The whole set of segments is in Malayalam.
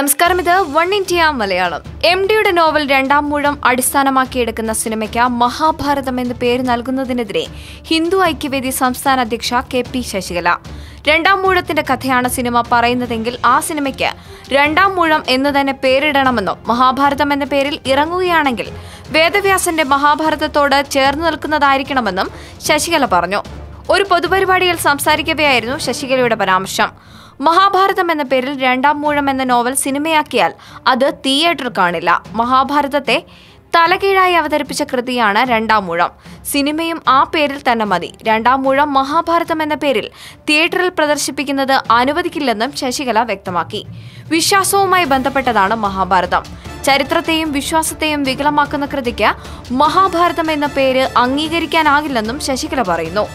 നമസ്കാരം ഇത് വൺ ഇന്ത്യ മലയാളം. എം ഡിയുടെ നോവൽ രണ്ടാം മൂഴം അടിസ്ഥാനമാക്കിയെടുക്കുന്ന സിനിമയ്ക്ക് മഹാഭാരതം എന്ന് പേര് നൽകുന്നതിനെതിരെ ഹിന്ദു ഐക്യവേദി സംസ്ഥാന അധ്യക്ഷ കെ പി ശശികല. രണ്ടാം മൂഴത്തിന്റെ കഥയാണ് സിനിമ പറയുന്നതെങ്കിൽ ആ സിനിമയ്ക്ക് രണ്ടാം മൂഴം എന്ന് തന്നെ പേരിടണമെന്നും മഹാഭാരതം എന്ന പേരിൽ ഇറങ്ങുകയാണെങ്കിൽ വേദവ്യാസന്റെ മഹാഭാരതത്തോട് ചേർന്ന് നിൽക്കുന്നതായിരിക്കണമെന്നും ശശികല പറഞ്ഞു. ഒരു പൊതുപരിപാടിയിൽ സംസാരിക്കവെയായിരുന്നു ശശികലയുടെ പരാമർശം. മഹാഭാരതം എന്ന പേരിൽ രണ്ടാം മൂഴം എന്ന നോവൽ സിനിമയാക്കിയാൽ അത് തിയേറ്റർ കാണില്ല. മഹാഭാരതത്തെ തലകീഴായി അവതരിപ്പിച്ച കൃതിയാണ് രണ്ടാം മൂഴം. സിനിമയും ആ പേരിൽ തന്നെ മതി. രണ്ടാം മൂഴം മഹാഭാരതം എന്ന പേരിൽ തിയേറ്ററിൽ പ്രദർശിപ്പിക്കുന്നത് അനുവദിക്കില്ലെന്നും ശശികല വ്യക്തമാക്കി. വിശ്വാസവുമായി ബന്ധപ്പെട്ടതാണ് മഹാഭാരതം. ചരിത്രത്തെയും വിശ്വാസത്തെയും വികലമാക്കുന്ന കൃതിക്ക് മഹാഭാരതം എന്ന പേര് അംഗീകരിക്കാനാകില്ലെന്നും ശശികല പറയുന്നു.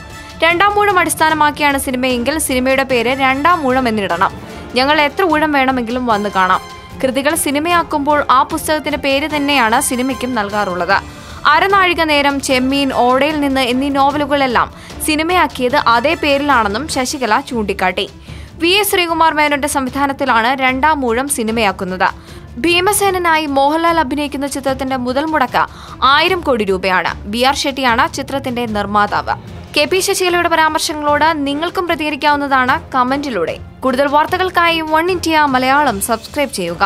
രണ്ടാം മൂഴം അടിസ്ഥാനമാക്കിയാണ് സിനിമയെങ്കിൽ സിനിമയുടെ പേര് രണ്ടാം മൂഴം എന്നിടണം. ഞങ്ങൾ എത്ര ഊഴം വേണമെങ്കിലും വന്ന് കാണാം. കൃതികൾ സിനിമയാക്കുമ്പോൾ ആ പുസ്തകത്തിന്റെ പേര് തന്നെയാണ് സിനിമയ്ക്കും നൽകാറുള്ളത്. അരനാഴിക നേരം ചെമ്മീൻ ഓടയിൽ നിന്ന് എന്നീ നോവലുകളെല്ലാം സിനിമയാക്കിയത് അതേ പേരിലാണെന്നും ശശികല ചൂണ്ടിക്കാട്ടി. വി എസ് ശ്രീകുമാർ മേനോന്റെ സംവിധാനത്തിലാണ് രണ്ടാം മൂഴം സിനിമയാക്കുന്നത്. ഭീമസേനനായി മോഹൻലാൽ അഭിനയിക്കുന്ന ചിത്രത്തിന്റെ മുതൽ മുടക്ക് ആയിരം കോടി രൂപയാണ്. ബി ആർ ഷെട്ടിയാണ് ചിത്രത്തിന്റെ നിർമ്മാതാവ്. കെ പി ശശികലയുടെ പരാമർശങ്ങളോട് നിങ്ങൾക്കും പ്രതികരിക്കാവുന്നതാണ് കമന്റിലൂടെ. കൂടുതൽ വാർത്തകൾക്കായി വൺ ഇന്ത്യ മലയാളം സബ്സ്ക്രൈബ് ചെയ്യുക.